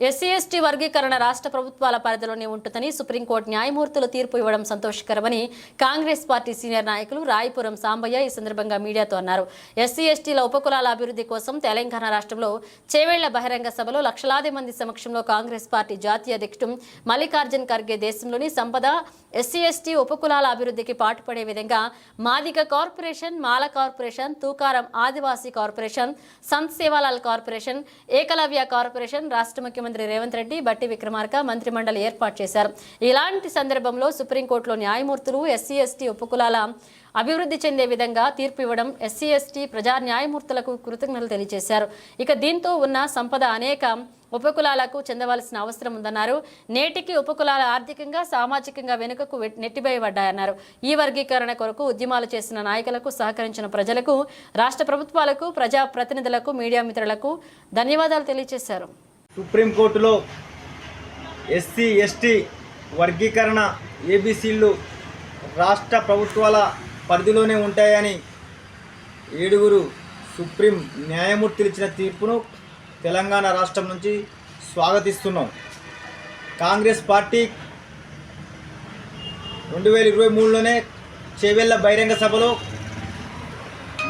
SC ST వర్గీకరణ రాష్ట్ర ప్రభుత్వాల పరిధిలోనే ఉంటుందని సుప్రీంకోర్టు న్యాయమూర్తులు తీర్పు ఇవ్వడం సంతోషకరమని కాంగ్రెస్ పార్టీ సీనియర్ నాయకులు రాయపురం సాంబయ్య ఈ సందర్భంగా మీడియాతో అన్నారు. ఎస్సీ ఎస్టీల ఉపకులాల అభివృద్ధి కోసం తెలంగాణ రాష్ట్రంలో చేవేళ్ళ బహిరంగ సభలో లక్షలాది మంది సమక్షంలో కాంగ్రెస్ పార్టీ జాతీయ అధ్యక్షుడు మల్లికార్జున్ ఖర్గే దేశంలోని సంపద ఎస్సీ ఎస్టీ ఉపకులాల అభివృద్ధికి పాటుపడే విధంగా Madiga corporation Mala corporation Tukaram Adivasi corporation Sant Sevalal corporation Ekalavya corporation రాష్ట్ర ముఖ్యమంత్రి రేవంత్ రెడ్డి బట్టి విక్రమార్క మంత్రిమండలి ఏర్పాటు చేశారు. ఇలాంటి సందర్భంలో సుప్రీంకోర్టులో న్యాయమూర్తులు ఎస్సీ ఎస్టీ ఉపకులాల అభివృద్ధి చెందే విధంగా తీర్పు ఇవ్వడం ఎస్సీ ఎస్టీ ప్రజా న్యాయమూర్తులకు కృతజ్ఞతలు తెలియజేశారు. ఇక దీంతో ఉన్న సంపద అనేక ఉపకులాలకు చెందవలసిన అవసరం ఉందన్నారు. నేటికి ఉపకులాల ఆర్థికంగా సామాజికంగా వెనుకకు వె- నెట్టివేయబడ్డాయన్నారు. ఈ వర్గీకరణ కొరకు ఉద్యమాలు చేసిన నాయకులకు సహకరించిన ప్రజలకు రాష్ట్ర ప్రభుత్వాలకు ప్రజా ప్రతినిధులకు మీడియా మిత్రులకు ధన్యవాదాలు తెలియజేశారు. సుప్రీంకోర్టులో ఎస్సీ ఎస్టీ వర్గీకరణ ఏబీసీలు రాష్ట్ర ప్రభుత్వాల పరిధిలోనే ఉంటాయని ఏడుగురు సుప్రీం న్యాయమూర్తులు ఇచ్చిన తీర్పును తెలంగాణ రాష్ట్రం నుంచి స్వాగతిస్తున్నాం. కాంగ్రెస్ పార్టీ రెండు వేల ఇరవై మూడులోనే చేవెళ్ళ బహిరంగ సభలో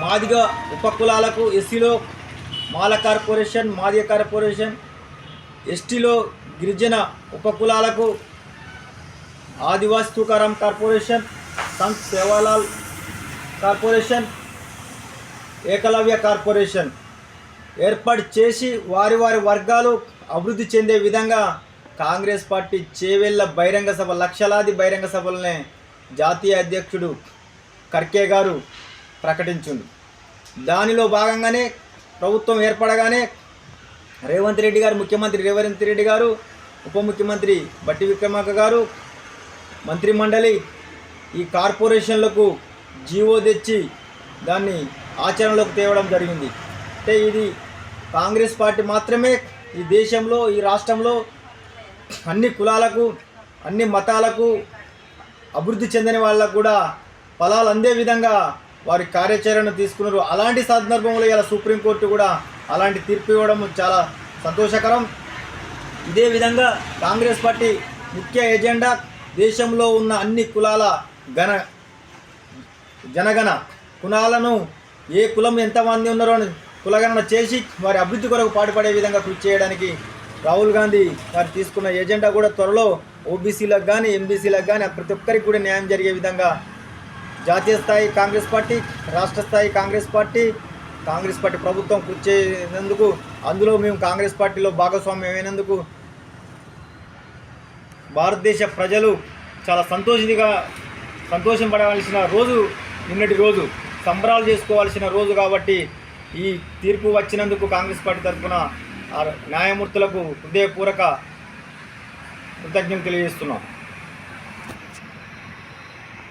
మాదిగ ఉపకులాలకు ఎస్సీలో మాల కార్పొరేషన్ మాదిగ కార్పొరేషన్ ఎస్టీలో గిరిజన ఉపకులాలకు Adivasi Tukaram corporation Sant Sevalal corporation Ekalavya corporation ఏర్పాటు చేసి వారి వారి వర్గాలు అభివృద్ధి చెందే విధంగా కాంగ్రెస్ పార్టీ చేవెళ్ళ బహిరంగ సభ లక్షలాది బహిరంగ సభలనే జాతీయ అధ్యక్షుడు ఖర్కే గారు ప్రకటించిండు దానిలో భాగంగానే ప్రభుత్వం ఏర్పడగానే రేవంత్ రెడ్డి గారు ముఖ్యమంత్రి రేవంత్ రెడ్డి గారు ఉప ముఖ్యమంత్రి బట్టి విక్రమార్క గారు మంత్రిమండలి ఈ కార్పొరేషన్లకు జీవో తెచ్చి దాన్ని ఆచరణలోకి తేవడం జరిగింది. అంటే ఇది కాంగ్రెస్ పార్టీ మాత్రమే ఈ దేశంలో ఈ రాష్ట్రంలో అన్ని కులాలకు అన్ని మతాలకు అభివృద్ధి చెందిన వాళ్ళకు కూడా ఫలాలు అందే విధంగా వారి కార్యాచరణ తీసుకున్నారు. అలాంటి సందర్భంలో ఇలా సుప్రీంకోర్టు కూడా అలాంటి తీర్పు ఇవ్వడం చాలా సంతోషకరం. ఇదే విధంగా కాంగ్రెస్ పార్టీ ముఖ్య ఎజెండా దేశంలో ఉన్న అన్ని కులాల గణ జనగణ కులాలను ఏ కులం ఎంతమంది ఉన్నారో అని కులగణన చేసి వారి అభివృద్ధి కొరకు పాటుపడే విధంగా కృషి చేయడానికి రాహుల్ గాంధీ వారు తీసుకున్న ఎజెండా కూడా త్వరలో ఓబీసీలకు కానీ ఎంబీసీలకు కానీ ప్రతి ఒక్కరికి కూడా న్యాయం జరిగే విధంగా జాతీయ స్థాయి కాంగ్రెస్ పార్టీ రాష్ట్ర స్థాయి కాంగ్రెస్ పార్టీ కాంగ్రెస్ పార్టీ ప్రభుత్వం కృషి చేసినందుకు అందులో మేము కాంగ్రెస్ పార్టీలో భాగస్వామ్యం అయినందుకు భారతదేశ ప్రజలు చాలా సంతోషిగా సంతోషం పడవలసిన రోజు నిన్నటి రోజు సంబరాలు చేసుకోవాల్సిన రోజు కాబట్టి ఈ తీర్పు వచ్చినందుకు కాంగ్రెస్ పార్టీ తరఫున న్యాయమూర్తులకు హృదయపూర్వక కృతజ్ఞతలు తెలియజేస్తున్నాం.